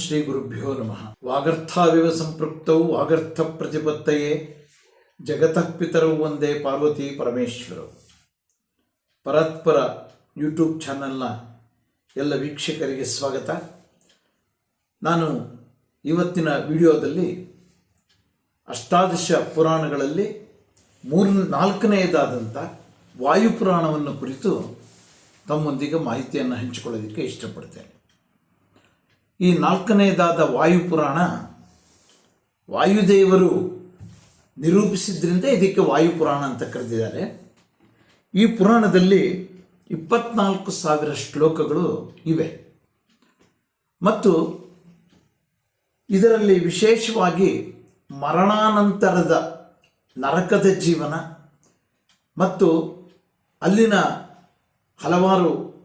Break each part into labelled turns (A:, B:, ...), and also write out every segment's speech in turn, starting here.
A: ಶ್ರೀ ಗುರುಭ್ಯೋ ನಮಃ. ವಾಗರ್ಥಾವಿವ ಸಂಪೃಕ್ತವು ವಾಗರ್ಥ ಪ್ರತಿಪತ್ತಯೇ. ಜಗತಃ ಪಿತರವು ಒಂದೇ ಪಾರ್ವತಿ ಪರಮೇಶ್ವರವು ಪರತ್ಪರ ಯೂಟ್ಯೂಬ್ ಚಾನಲ್ನ ಎಲ್ಲ ವೀಕ್ಷಕರಿಗೆ ಸ್ವಾಗತ. ನಾನು ಇವತ್ತಿನ ವಿಡಿಯೋದಲ್ಲಿ ಅಷ್ಟಾದಶ ಪುರಾಣಗಳಲ್ಲಿ ಮೂರು, ನಾಲ್ಕನೆಯದಾದಂಥ ವಾಯುಪುರಾಣವನ್ನು ಕುರಿತು ತಮ್ಮೊಂದಿಗೆ ಮಾಹಿತಿಯನ್ನು ಹಂಚಿಕೊಳ್ಳೋದಕ್ಕೆ ಇಷ್ಟಪಡ್ತೇನೆ. ಈ ನಾಲ್ಕನೆಯದಾದ ವಾಯುಪುರಾಣ ವಾಯುದೇವರು ನಿರೂಪಿಸಿದ್ರಿಂದ ಇದಕ್ಕೆ ವಾಯುಪುರಾಣ ಅಂತ ಕರೆದಿದ್ದಾರೆ. ಈ ಪುರಾಣದಲ್ಲಿ ಇಪ್ಪತ್ನಾಲ್ಕು ಸಾವಿರ ಶ್ಲೋಕಗಳು ಇವೆ. ಮತ್ತು ಇದರಲ್ಲಿ ವಿಶೇಷವಾಗಿ ಮರಣಾನಂತರದ ನರಕದ ಜೀವನ ಮತ್ತು ಅಲ್ಲಿನ ಹಲವಾರು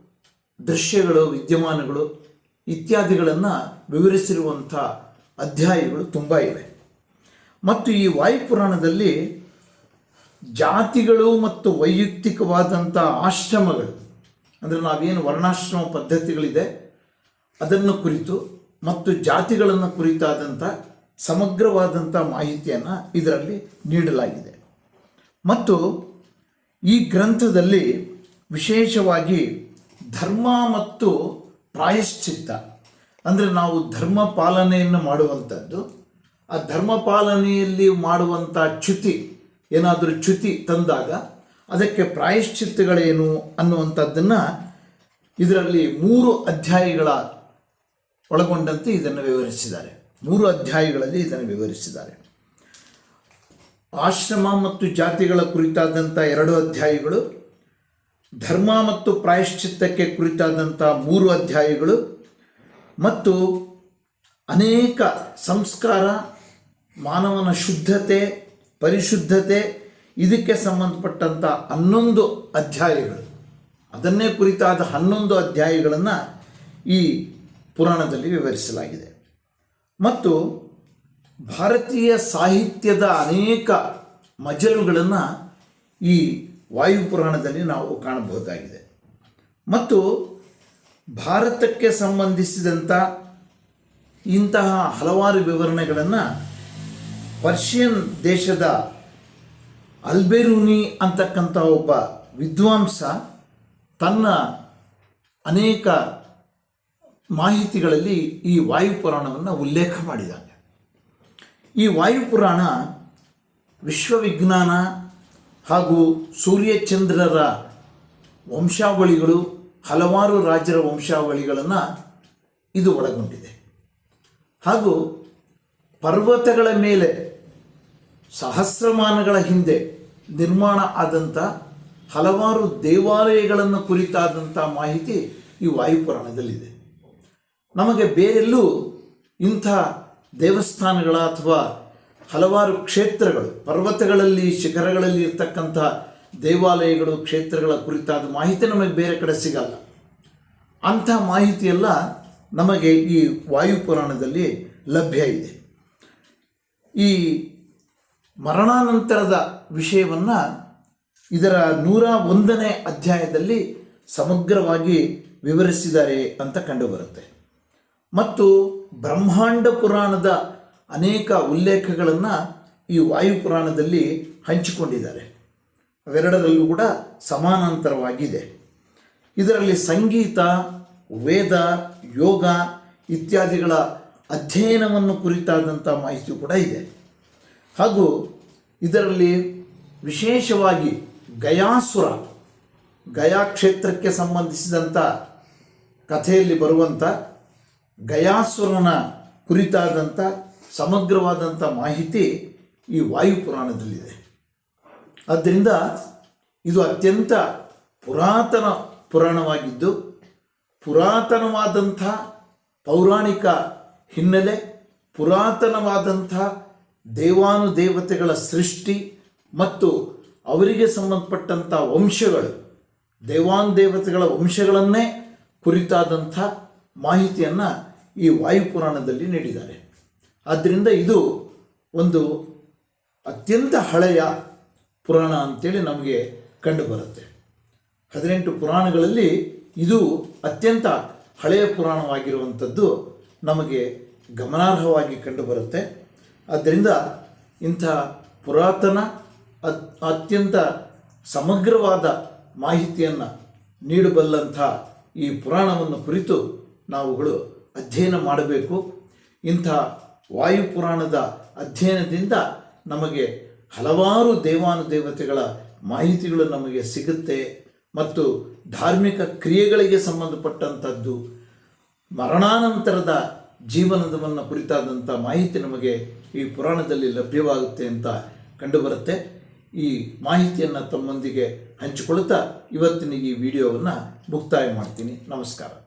A: ದೃಶ್ಯಗಳು, ವಿದ್ಯಮಾನಗಳು ಇತ್ಯಾದಿಗಳನ್ನು ವಿವರಿಸಿರುವಂಥ ಅಧ್ಯಾಯಗಳು ತುಂಬ ಇವೆ. ಮತ್ತು ಈ ವಾಯುಪುರಾಣದಲ್ಲಿ ಜಾತಿಗಳು ಮತ್ತು ವೈಯಕ್ತಿಕವಾದಂಥ ಆಶ್ರಮಗಳು, ಅಂದರೆ ನಾವೇನು ವರ್ಣಾಶ್ರಮ ಪದ್ಧತಿಗಳಿದೆ, ಅದನ್ನು ಕುರಿತು ಮತ್ತು ಜಾತಿಗಳನ್ನು ಕುರಿತಾದಂಥ ಸಮಗ್ರವಾದಂಥ ಮಾಹಿತಿಯನ್ನು ಇದರಲ್ಲಿ ನೀಡಲಾಗಿದೆ. ಮತ್ತು ಈ ಗ್ರಂಥದಲ್ಲಿ ವಿಶೇಷವಾಗಿ ಧರ್ಮ ಮತ್ತು ಪ್ರಾಯಶ್ಚಿತ್ತ. ಅಂದರೆ ನಾವು ಧರ್ಮ ಪಾಲನೆಯನ್ನು ಮಾಡುವಂಥದ್ದು. ಆ ಧರ್ಮ ಪಾಲನೆಯಲ್ಲಿ ಮಾಡುವಂಥ ಚ್ಯುತಿ, ಏನಾದರೂ ಚ್ಯುತಿ ತಂದಾಗ ಅದಕ್ಕೆ ಪ್ರಾಯಶ್ಚಿತ್ತಗಳೇನು ಅನ್ನುವಂಥದ್ದನ್ನು ಇದರಲ್ಲಿ ಮೂರು ಅಧ್ಯಾಯಗಳ ಒಳಗೊಂಡಂತೆ ಇದನ್ನು ವಿವರಿಸಿದ್ದಾರೆ. ಮೂರು ಅಧ್ಯಾಯಗಳಲ್ಲಿ ಇದನ್ನು ವಿವರಿಸಿದ್ದಾರೆ. ಆಶ್ರಮ ಮತ್ತು ಜಾತಿಗಳ ಕುರಿತಾದಂಥ ಎರಡು ಅಧ್ಯಾಯಗಳು ಧರ್ಮ ಮತ್ತು ಪ್ರಾಯಶ್ಚಿತ್ತಕ್ಕೆ ಕುರಿತಾದಂಥ ಮೂರು ಅಧ್ಯಾಯಗಳು ಮತ್ತು ಅನೇಕ ಸಂಸ್ಕಾರ, ಮಾನವನ ಶುದ್ಧತೆ, ಪರಿಶುದ್ಧತೆ, ಇದಕ್ಕೆ ಸಂಬಂಧಪಟ್ಟಂಥ ಹನ್ನೊಂದು ಅಧ್ಯಾಯಗಳು. ಅದನ್ನೇ ಕುರಿತಾದ ಹನ್ನೊಂದು ಅಧ್ಯಾಯಗಳನ್ನು ಈ ಪುರಾಣದಲ್ಲಿ ವಿವರಿಸಲಾಗಿದೆ. ಮತ್ತು ಭಾರತೀಯ ಸಾಹಿತ್ಯದ ಅನೇಕ ಮಜಲುಗಳನ್ನು ಈ ವಾಯುಪುರಾಣದಲ್ಲಿ ನಾವು ಕಾಣಬಹುದಾಗಿದೆ. ಮತ್ತು ಭಾರತಕ್ಕೆ ಸಂಬಂಧಿಸಿದಂಥ ಇಂತಹ ಹಲವಾರು ವಿವರಣೆಗಳನ್ನು ಪರ್ಷಿಯನ್ ದೇಶದ ಅಲ್ಬೆರೂನಿ ಅಂತಕ್ಕಂಥ ಒಬ್ಬ ವಿದ್ವಾಂಸ ತನ್ನ ಅನೇಕ ಮಾಹಿತಿಗಳಲ್ಲಿ ಈ ವಾಯುಪುರಾಣವನ್ನು ಉಲ್ಲೇಖ ಮಾಡಿದ್ದಾನೆ. ಈ ವಾಯುಪುರಾಣ ವಿಶ್ವವಿಜ್ಞಾನ ಹಾಗೂ ಸೂರ್ಯಚಂದ್ರರ ವಂಶಾವಳಿಗಳು ಹಲವಾರು ರಾಜರ ವಂಶಾವಳಿಗಳನ್ನು ಇದು ಒಳಗೊಂಡಿದೆ. ಹಾಗೂ ಪರ್ವತಗಳ ಮೇಲೆ ಸಹಸ್ರಮಾನಗಳ ಹಿಂದೆ ನಿರ್ಮಾಣ ಆದಂಥ ಹಲವಾರು ದೇವಾಲಯಗಳನ್ನು ಕುರಿತಾದಂಥ ಮಾಹಿತಿ ಈ ವಾಯುಪುರಾಣದಲ್ಲಿದೆ. ನಮಗೆ ಬೇರೆಲ್ಲೂ ಇಂಥ ದೇವಸ್ಥಾನಗಳ ಅಥವಾ ಹಲವಾರು ಕ್ಷೇತ್ರಗಳು, ಪರ್ವತಗಳಲ್ಲಿ, ಶಿಖರಗಳಲ್ಲಿ ಇರ್ತಕ್ಕಂತಹ ದೇವಾಲಯಗಳು, ಕ್ಷೇತ್ರಗಳ ಕುರಿತಾದ ಮಾಹಿತಿ ನಮಗೆ ಬೇರೆ ಕಡೆ ಸಿಗಲ್ಲ. ಅಂಥ ಮಾಹಿತಿಯೆಲ್ಲ ನಮಗೆ ಈ ವಾಯುಪುರಾಣದಲ್ಲಿ ಲಭ್ಯ ಇದೆ. ಈ ಮರಣಾನಂತರದ ವಿಷಯವನ್ನು ಇದರ ನೂರ ಒಂದನೇ ಅಧ್ಯಾಯದಲ್ಲಿ ಸಮಗ್ರವಾಗಿ ವಿವರಿಸಿದ್ದಾರೆ ಅಂತ ಕಂಡುಬರುತ್ತೆ. ಮತ್ತು ಬ್ರಹ್ಮಾಂಡ ಪುರಾಣದ ಅನೇಕ ಉಲ್ಲೇಖಗಳನ್ನು ಈ ವಾಯುಪುರಾಣದಲ್ಲಿ ಹಂಚಿಕೊಂಡಿದ್ದಾರೆ. ಅವೆರಡರಲ್ಲೂ ಕೂಡ ಸಮಾನಾಂತರವಾಗಿದೆ. ಇದರಲ್ಲಿ ಸಂಗೀತ, ವೇದ, ಯೋಗ ಇತ್ಯಾದಿಗಳ ಅಧ್ಯಯನವನ್ನು ಕುರಿತಾದಂಥ ಮಾಹಿತಿ ಕೂಡ ಇದೆ. ಹಾಗೂ ಇದರಲ್ಲಿ ವಿಶೇಷವಾಗಿ ಗಯಾಸುರ ಗಯಾ ಕ್ಷೇತ್ರಕ್ಕೆ ಸಂಬಂಧಿಸಿದಂಥ ಕಥೆಯಲ್ಲಿ ಬರುವಂಥ ಗಯಾಸುರನ ಕುರಿತಾದಂಥ ಸಮಗ್ರವಾದಂಥ ಮಾಹಿತಿ ಈ ವಾಯುಪುರಾಣದಲ್ಲಿದೆ ಆದ್ದರಿಂದ ಇದು ಅತ್ಯಂತ ಪುರಾತನ ಪುರಾಣವಾಗಿದ್ದು, ಪುರಾತನವಾದಂಥ ಪೌರಾಣಿಕ ಹಿನ್ನೆಲೆ, ಪುರಾತನವಾದಂಥ ದೇವಾನುದೇವತೆಗಳ ಸೃಷ್ಟಿ ಮತ್ತು ಅವರಿಗೆ ಸಂಬಂಧಪಟ್ಟಂಥ ವಂಶಗಳು, ದೇವಾನುದೇವತೆಗಳ ವಂಶಗಳನ್ನೇ ಕುರಿತಾದಂಥ ಮಾಹಿತಿಯನ್ನು ಈ ವಾಯುಪುರಾಣದಲ್ಲಿ ನೀಡಿದ್ದಾರೆ. ಆದ್ದರಿಂದ ಇದು ಒಂದು ಅತ್ಯಂತ ಹಳೆಯ ಪುರಾಣ ಅಂತೇಳಿ ನಮಗೆ ಕಂಡುಬರುತ್ತೆ. ಹದಿನೆಂಟು ಪುರಾಣಗಳಲ್ಲಿ ಇದು ಅತ್ಯಂತ ಹಳೆಯ ಪುರಾಣವಾಗಿರುವಂಥದ್ದು ನಮಗೆ ಗಮನಾರ್ಹವಾಗಿ ಕಂಡುಬರುತ್ತೆ. ಆದ್ದರಿಂದ ಇಂಥ ಪುರಾತನ ಅತ್ ಅತ್ಯಂತ ಸಮಗ್ರವಾದ ಮಾಹಿತಿಯನ್ನು ನೀಡಬಲ್ಲಂಥ ಈ ಪುರಾಣವನ್ನು ಕುರಿತು ನಾವುಗಳು ಅಧ್ಯಯನ ಮಾಡಬೇಕು. ಇಂಥ ವಾಯುಪುರಾಣದ ಅಧ್ಯಯನದಿಂದ ನಮಗೆ ಹಲವಾರು ದೇವಾನುದೇವತೆಗಳ ಮಾಹಿತಿಗಳು ನಮಗೆ ಸಿಗುತ್ತೆ ಮತ್ತು ಧಾರ್ಮಿಕ ಕ್ರಿಯೆಗಳಿಗೆ ಸಂಬಂಧಪಟ್ಟಂಥದ್ದು, ಮರಣಾನಂತರದ ಜೀವನದವನ್ನು ಕುರಿತಾದಂಥ ಮಾಹಿತಿ ನಮಗೆ ಈ ಪುರಾಣದಲ್ಲಿ ಲಭ್ಯವಾಗುತ್ತೆ ಅಂತ ಕಂಡುಬರುತ್ತೆ. ಈ ಮಾಹಿತಿಯನ್ನು ತಮ್ಮೊಂದಿಗೆ ಹಂಚಿಕೊಳ್ಳುತ್ತಾ ಇವತ್ತಿನ ಈ ವಿಡಿಯೋವನ್ನು ಮುಕ್ತಾಯ ಮಾಡ್ತೀನಿ. ನಮಸ್ಕಾರ.